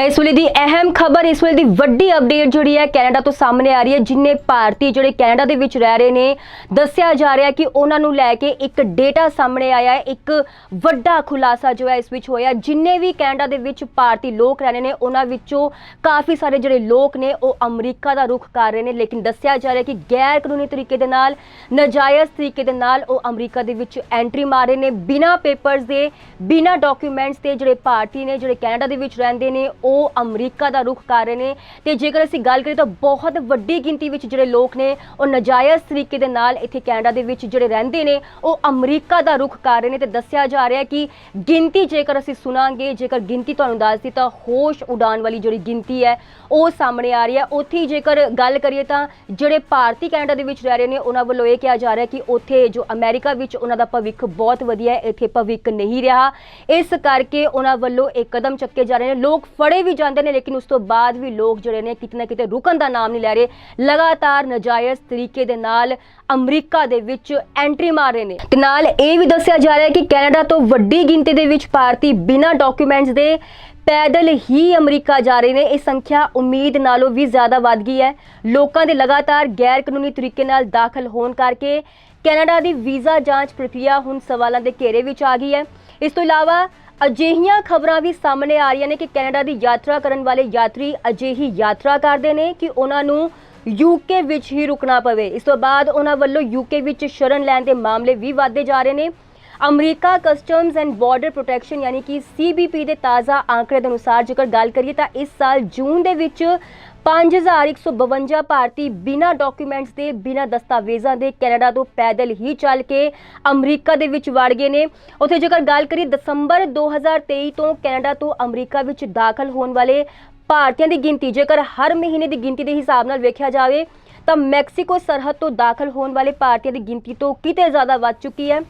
ਤਾਂ ਇਸ ਵੇਲੇ ਦੀ ਅਹਿਮ ਖਬਰ, ਇਸ ਵੇਲੇ ਦੀ ਵੱਡੀ ਅਪਡੇਟ ਜਿਹੜੀ ਹੈ ਕੈਨੇਡਾ ਤੋਂ ਸਾਹਮਣੇ ਆ ਰਹੀ ਹੈ, ਜਿੰਨੇ ਭਾਰਤੀ ਜਿਹੜੇ ਕੈਨੇਡਾ ਦੇ ਵਿੱਚ ਰਹਿ ਰਹੇ ਨੇ, ਦੱਸਿਆ ਜਾ ਰਿਹਾ ਕਿ ਉਹਨਾਂ ਨੂੰ ਲੈ ਕੇ ਇੱਕ ਡੇਟਾ ਸਾਹਮਣੇ ਆਇਆ ਹੈ, ਇੱਕ ਵੱਡਾ ਖੁਲਾਸਾ ਜੋ ਹੈ ਇਸ ਵਿੱਚ ਹੋਇਆ। ਜਿੰਨੇ ਵੀ ਕੈਨੇਡਾ ਦੇ ਵਿੱਚ ਭਾਰਤੀ ਲੋਕ ਰਹਿੰਦੇ ਨੇ, ਉਹਨਾਂ ਵਿੱਚੋਂ ਕਾਫੀ ਸਾਰੇ ਜਿਹੜੇ ਲੋਕ ਨੇ, ਉਹ ਅਮਰੀਕਾ ਦਾ ਰੁਖ ਕਰ ਰਹੇ ਨੇ। ਲੇਕਿਨ ਦੱਸਿਆ ਜਾ ਰਿਹਾ ਕਿ ਗੈਰ ਕਾਨੂੰਨੀ ਤਰੀਕੇ ਦੇ ਨਾਲ, ਨਾਜਾਇਜ਼ ਤਰੀਕੇ ਦੇ ਨਾਲ ਉਹ ਅਮਰੀਕਾ ਦੇ ਵਿੱਚ ਐਂਟਰੀ ਮਾਰ ਰਹੇ ਨੇ। ਬਿਨਾਂ ਪੇਪਰਸ ਦੇ, ਬਿਨਾਂ ਡਾਕੂਮੈਂਟਸ ਦੇ ਜਿਹੜੇ ਭਾਰਤੀ ਨੇ, ਜਿਹੜੇ ਕੈਨੇਡਾ ਦੇ ਵਿੱਚ ਰਹਿੰਦੇ ਨੇ ਉਹ ਅਮਰੀਕਾ ਦਾ ਰੁਖ ਕਰ ਰਹੇ ਨੇ। ਤੇ ਜੇਕਰ ਅਸੀਂ ਗੱਲ ਕਰੀਏ ਤਾਂ ਬਹੁਤ ਵੱਡੀ ਗਿਣਤੀ ਵਿੱਚ ਜਿਹੜੇ ਲੋਕ ਨੇ, ਉਹ ਨਾਜਾਇਜ਼ ਤਰੀਕੇ ਦੇ ਨਾਲ ਇੱਥੇ ਕੈਨੇਡਾ ਦੇ ਵਿੱਚ ਜਿਹੜੇ ਰਹਿੰਦੇ ਨੇ, ਉਹ ਅਮਰੀਕਾ ਦਾ ਰੁਖ ਕਰ ਰਹੇ ਨੇ। ਤੇ ਦੱਸਿਆ ਜਾ ਰਿਹਾ ਕਿ ਗਿਣਤੀ ਜੇਕਰ ਅਸੀਂ ਸੁਣਾਂਗੇ, ਜੇਕਰ ਗਿਣਤੀ ਤੁਹਾਨੂੰ ਦੱਸਦੀ ਤਾਂ ਹੋਸ਼ ਉਡਾਉਣ ਵਾਲੀ ਜਿਹੜੀ ਗਿਣਤੀ ਹੈ, ਉਹ ਸਾਹਮਣੇ ਆ ਰਹੀ ਹੈ। ਉੱਥੇ ਜੇਕਰ ਗੱਲ ਕਰੀਏ ਤਾਂ ਜਿਹੜੇ ਭਾਰਤੀ ਕੈਨੇਡਾ ਦੇ ਵਿੱਚ ਰਹਿ ਰਹੇ ਨੇ, ਉਹਨਾਂ ਵੱਲੋਂ ਇਹ ਕਿਹਾ ਜਾ ਰਿਹਾ ਕਿ ਉੱਥੇ ਜੋ ਅਮਰੀਕਾ ਵਿੱਚ ਉਹਨਾਂ ਦਾ ਭਵਿੱਖ ਬਹੁਤ ਵਧੀਆ ਹੈ, ਇੱਥੇ ਭਵਿੱਖ ਨਹੀਂ ਰਿਹਾ। ਇਸ ਕਰਕੇ ਉਹਨਾਂ ਵੱਲੋਂ ਇਹ ਕਦਮ ਚੱਕੇ ਜਾ ਰਹੇ ਨੇ। ਲੋਕ ਫੜੇ ਵੀ ਜਾਂਦੇ ਨੇ, ਲੇਕਿਨ ਉਸ ਤੋਂ ਬਾਅਦ ਵੀ ਲੋਕ ਜਿਹੜੇ ਨੇ ਕਿਤੇ ਨਾ ਕਿਤੇ ਰੁਕਣ ਦਾ ਨਾਮ ਨਹੀਂ ਲੈ ਰਹੇ। ਲਗਾਤਾਰ ਨਾਜਾਇਜ਼ ਤਰੀਕੇ ਦੇ ਨਾਲ ਅਮਰੀਕਾ ਦੇ ਵਿੱਚ ਐਂਟਰੀ ਮਾਰ ਰਹੇ ਨੇ। ਤੇ ਨਾਲ ਇਹ ਵੀ ਦੱਸਿਆ ਜਾ ਰਿਹਾ ਹੈ ਕਿ ਕੈਨੇਡਾ ਤੋਂ ਵੱਡੀ ਗਿਣਤੀ ਦੇ ਵਿੱਚ ਭਾਰਤੀ ਬਿਨਾਂ ਡਾਕੂਮੈਂਟਸ ਦੇ ਪੈਦਲ ਹੀ ਅਮਰੀਕਾ ਜਾ ਰਹੇ ਨੇ। ਇਹ ਸੰਖਿਆ ਉਮੀਦ ਨਾਲੋਂ ਵੀ ਜ਼ਿਆਦਾ ਵੱਧ ਗਈ ਹੈ। ਲੋਕਾਂ ਦੇ ਲਗਾਤਾਰ ਗੈਰ ਕਾਨੂੰਨੀ ਤਰੀਕੇ ਨਾਲ ਦਾਖਲ ਹੋਣ ਕਰਕੇ ਕੈਨੇਡਾ ਦੀ ਵੀਜ਼ਾ ਜਾਂਚ ਪ੍ਰਕਿਰਿਆ ਹੁਣ ਸਵਾਲਾਂ ਦੇ ਘੇਰੇ ਵਿੱਚ ਆ ਗਈ ਹੈ। ਇਸ ਤੋਂ ਇਲਾਵਾ ਅਜਿਹੀਆਂ ਖਬਰਾਂ ਵੀ ਸਾਹਮਣੇ ਆ ਰਹੀਆਂ ਨੇ ਕਿ ਕੈਨੇਡਾ ਦੀ ਯਾਤਰਾ ਕਰਨ ਵਾਲੇ ਯਾਤਰੀ ਅਜਿਹੀ ਯਾਤਰਾ ਕਰਦੇ ਨੇ ਕਿ ਉਹਨਾਂ ਨੂੰ ਯੂਕੇ ਵਿੱਚ ਹੀ ਰੁਕਣਾ ਪਵੇ। ਇਸ ਤੋਂ ਬਾਅਦ ਉਹਨਾਂ ਵੱਲੋਂ ਯੂਕੇ ਵਿੱਚ ਸ਼ਰਨ ਲੈਣ ਦੇ ਮਾਮਲੇ ਵੀ ਵਧਦੇ ਜਾ ਰਹੇ ਨੇ। America customs and border protection ਯਾਨੀ ਕਿ CBP ਦੇ ਤਾਜ਼ਾ ਆંકੜੇ ਦੇ ਅਨੁਸਾਰ ਜੇਕਰ ਗੱਲ ਕਰੀਏ ਤਾਂ ਇਸ ਸਾਲ ਜੂਨ ਦੇ ਵਿੱਚ 5152 ਭਾਰਤੀ ਬਿਨਾਂ ਡਾਕੂਮੈਂਟਸ ਦੇ, ਬਿਨਾਂ ਦਸਤਾਵੇਜ਼ਾਂ ਦੇ ਕੈਨੇਡਾ ਤੋਂ ਪੈਦਲ ਹੀ ਚੱਲ ਕੇ ਅਮਰੀਕਾ ਦੇ ਵਿੱਚ ਵੜ ਗਏ ਨੇ। ਉੱਥੇ ਜੇਕਰ ਗੱਲ ਕਰੀਏ, ਦਸੰਬਰ 2023 ਤੋਂ ਕੈਨੇਡਾ ਤੋਂ ਅਮਰੀਕਾ ਵਿੱਚ ਦਾਖਲ ਹੋਣ ਵਾਲੇ ਭਾਰਤੀਆਂ ਦੀ ਗਿਣਤੀ, ਜੇਕਰ ਹਰ ਮਹੀਨੇ ਦੀ ਗਿਣਤੀ ਦੇ ਹਿਸਾਬ ਨਾਲ ਵੇਖਿਆ ਜਾਵੇ, ਤਾਂ ਮੈਕਸੀਕੋ ਸਰਹੱਦ ਤੋਂ ਦਾਖਲ ਹੋਣ ਵਾਲੇ ਭਾਰਤੀਆਂ ਦੀ ਗਿਣਤੀ ਤੋਂ ਕਿਤੇ ਜ਼ਿਆਦਾ ਵੱਧ ਚੁੱਕੀ ਹੈ।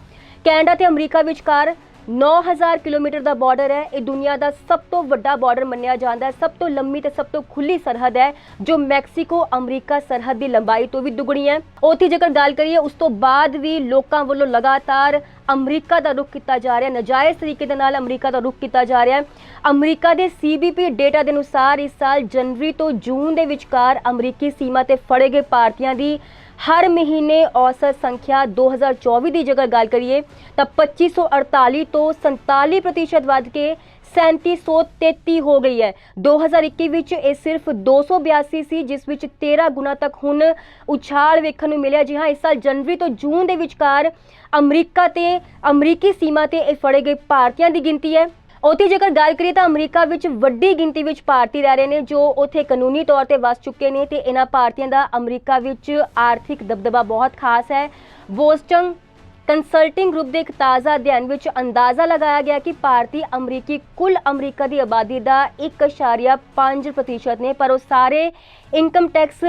ਕੈਨੇਡਾ ਤੇ ਅਮਰੀਕਾ ਵਿਚਕਾਰ 9000 ਕਿਲੋਮੀਟਰ ਦਾ ਬਾਰਡਰ ਹੈ। ਇਹ ਦੁਨੀਆ ਦਾ ਸਭ ਤੋਂ ਵੱਡਾ ਬਾਰਡਰ ਮੰਨਿਆ ਜਾਂਦਾ ਹੈ। ਸਭ ਤੋਂ ਲੰਮੀ ਤੇ ਸਭ ਤੋਂ ਖੁੱਲੀ ਸਰਹੱਦ ਹੈ, ਜੋ ਮੈਕਸੀਕੋ, ਅਮਰੀਕਾ ਸਰਹੱਦ ਦੀ ਲੰਬਾਈ ਤੋਂ ਵੀ ਦੁੱਗਣੀ ਹੈ। ਉੱਥੇ ਜੇਕਰ ਗੱਲ ਕਰੀਏ, ਉਸ ਤੋਂ ਬਾਅਦ ਵੀ ਲੋਕਾਂ ਵੱਲੋਂ ਲਗਾਤਾਰ ਅਮਰੀਕਾ ਦਾ ਰੁਖ ਕੀਤਾ ਜਾ ਰਿਹਾ ਨਜਾਇਜ਼ ਤਰੀਕੇ ਦੇ ਨਾਲ ਅਮਰੀਕਾ ਦਾ ਰੁਖ ਕੀਤਾ ਜਾ ਰਿਹਾ ਅਮਰੀਕਾ ਦੇ CBP ਡੇਟਾ ਦੇ ਅਨੁਸਾਰ ਇਸ ਸਾਲ ਜਨਵਰੀ ਤੋਂ ਜੂਨ ਦੇ ਵਿਚਕਾਰ ਅਮਰੀਕੀ ਸੀਮਾ ਤੇ ਫੜੇ ਗਏ ਭਾਰਤੀਆਂ ਦੀ ਹਰ ਮਹੀਨੇ ਔਸਤ ਸੰਖਿਆ 2024 ਦੀ ਜੇਕਰ ਗੱਲ ਕਰੀਏ, ਤਾਂ 2548 ਤੋਂ 47% ਵੱਧ ਕੇ 3733 ਹੋ ਗਈ ਹੈ। 2021 ਵਿੱਚ ਇਹ ਸਿਰਫ 282 ਸੀ ਜਿਸ ਵਿੱਚ 13 ਗੁਣਾ ਤੱਕ ਹੁਣ ਉਛਾਲ ਵੇਖਣ ਨੂੰ ਮਿਲਿਆ। ਜੀ ਹਾਂ, ਇਸ ਸਾਲ ਜਨਵਰੀ ਤੋਂ ਜੂਨ ਦੇ ਵਿਚਕਾਰ ਅਮਰੀਕਾ ਤੇ ਅਮਰੀਕੀ ਸੀਮਾ ਤੇ ਇਹ ਫੜੇ ਗਏ ਭਾਰਤੀਆਂ ਦੀ ਗਿਣਤੀ ਹੈ। ਉੱਥੇ ਜੇਕਰ ਗੱਲ ਕਰੀਏ ਤਾਂ ਅਮਰੀਕਾ ਵਿੱਚ ਵੱਡੀ ਗਿਣਤੀ ਵਿੱਚ ਭਾਰਤੀ ਰਹਿ ਰਹੇ ਨੇ, ਜੋ ਉੱਥੇ ਕਾਨੂੰਨੀ ਤੌਰ ਤੇ ਵਸ ਚੁੱਕੇ ਨੇ ਤੇ ਇਹਨਾਂ ਭਾਰਤੀਆਂ ਦਾ ਅਮਰੀਕਾ ਵਿੱਚ ਆਰਥਿਕ ਦਬਦਬਾ ਬਹੁਤ ਖਾਸ ਹੈ। ਬੋਸਟਨ ਕੰਸਲਟਿੰਗ ਗਰੁੱਪ ਦੇ ਇੱਕ ਤਾਜ਼ਾ ਅਧਿਐਨ ਵਿੱਚ ਅੰਦਾਜ਼ਾ ਲਗਾਇਆ ਗਿਆ ਕਿ ਭਾਰਤੀ ਅਮਰੀਕੀ ਕੁੱਲ ਅਮਰੀਕਾ ਦੀ ਆਬਾਦੀ ਦਾ 1.5% ਨੇ, ਪਰ ਉਹ ਸਾਰੇ ਇਨਕਮ ਟੈਕਸ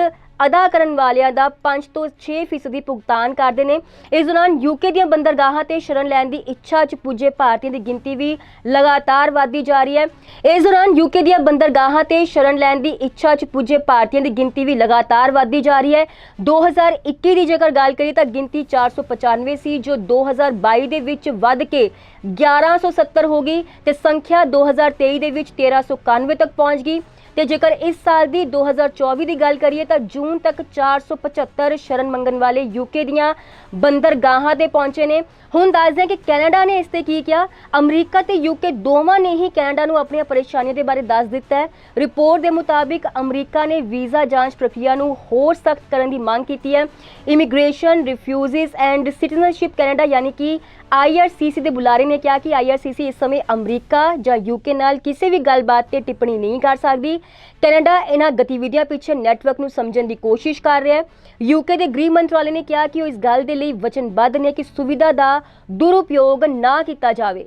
ਅਦਾ ਕਰਨ ਵਾਲਿਆਂ ਦਾ 5 ਤੋਂ 6 ਫੀਸਦੀ ਭੁਗਤਾਨ ਕਰਦੇ ਨੇ। ਇਸ ਦੌਰਾਨ ਯੂਕੇ ਦੀਆਂ ਬੰਦਰਗਾਹਾਂ ਤੇ ਸ਼ਰਨ ਲੈਣ ਦੀ ਇੱਛਾ 'ਚ ਪੁੱਜੇ ਭਾਰਤੀਆਂ ਦੀ ਗਿਣਤੀ ਵੀ ਲਗਾਤਾਰ ਵਧਦੀ ਜਾ ਰਹੀ ਹੈ। ਇਸ ਦੌਰਾਨ ਯੂਕੇ ਦੀਆਂ ਬੰਦਰਗਾਹਾਂ ਤੇ ਸ਼ਰਨ ਲੈਣ ਦੀ ਇੱਛਾ 'ਚ ਪੁੱਜੇ ਭਾਰਤੀਆਂ ਦੀ ਗਿਣਤੀ ਵੀ ਲਗਾਤਾਰ ਵਧਦੀ ਜਾ ਰਹੀ ਹੈ। 2021 ਦੀ ਜੇਕਰ ਗੱਲ ਕਰੀਏ ਤਾਂ ਗਿਣਤੀ 495 ਸੀ ਜੋ 2022 ਦੇ ਵਿੱਚ ਵੱਧ ਕੇ 1170 ਹੋ ਗਈ ਤੇ ਸੰਖਿਆ 2023 ਦੇ ਵਿੱਚ 1391 ਤੱਕ ਪਹੁੰਚ ਗਈ। ਤੇ ਜੇਕਰ ਇਸ ਸਾਲ ਦੀ 2024 ਦੀ ਗੱਲ ਕਰੀਏ ਤਾਂ ਜੂਨ ਤੱਕ 475 ਸ਼ਰਨ ਮੰਗਣ ਵਾਲੇ ਯੂਕੇ ਦੀਆਂ ਬੰਦਰਗਾਹਾਂ ਤੇ ਪਹੁੰਚੇ ਨੇ। ਹੁਣ ਦੱਸਦੇ ਹਾਂ ਕਿ ਕੈਨੇਡਾ ਨੇ ਇਸ ਤੇ ਕੀ ਕਿਹਾ? ਅਮਰੀਕਾ ਤੇ ਯੂਕੇ ਦੋਵਾਂ ਨੇ ਹੀ ਕੈਨੇਡਾ ਨੂੰ ਆਪਣੀਆਂ ਪਰੇਸ਼ਾਨੀਆਂ ਦੇ ਬਾਰੇ ਦੱਸ ਦਿੱਤਾ ਹੈ। ਰਿਪੋਰਟ ਦੇ ਮੁਤਾਬਿਕ ਅਮਰੀਕਾ ਨੇ ਵੀਜ਼ਾ ਜਾਂਚ ਪ੍ਰਕਿਰਿਆ ਨੂੰ ਹੋਰ ਸਖਤ ਕਰਨ ਦੀ ਮੰਗ ਕੀਤੀ ਹੈ। Immigration refugees and citizenship Canada ਯਾਨੀ ਕਿ IRCC ਦੇ ਬੁਲਾਰੇ ਨੇ ਕਿਹਾ ਕਿ IRCC ਇਸ ਸਮੇਂ ਅਮਰੀਕਾ ਜਾਂ ਯੂਕੇ ਨਾਲ ਕਿਸੇ ਵੀ ਗੱਲਬਾਤ ਤੇ ਟਿੱਪਣੀ ਨਹੀਂ ਕਰ ਸਕਦੀ। ਕੈਨੇਡਾ ਇਹਨਾਂ ਗਤੀਵਿਧੀਆਂ ਪਿੱਛੇ ਨੈਟਵਰਕ ਨੂੰ ਸਮਝਣ ਦੀ ਕੋਸ਼ਿਸ਼ ਕਰ ਰਿਹਾ ਹੈ। ਯੂਕੇ ਦੇ ਗ੍ਰਹਿ ਮੰਤਰਾਲੇ ਨੇ ਕਿਹਾ ਕਿ ਉਹ ਇਸ ਗੱਲ ਦੇ ਲਈ ਵਚਨਬੱਧ ਨੇ ਕਿ ਸੁਵਿਧਾ ਦਾ ਦੁਰਉਪਯੋਗ ਨਾ ਕੀਤਾ ਜਾਵੇ।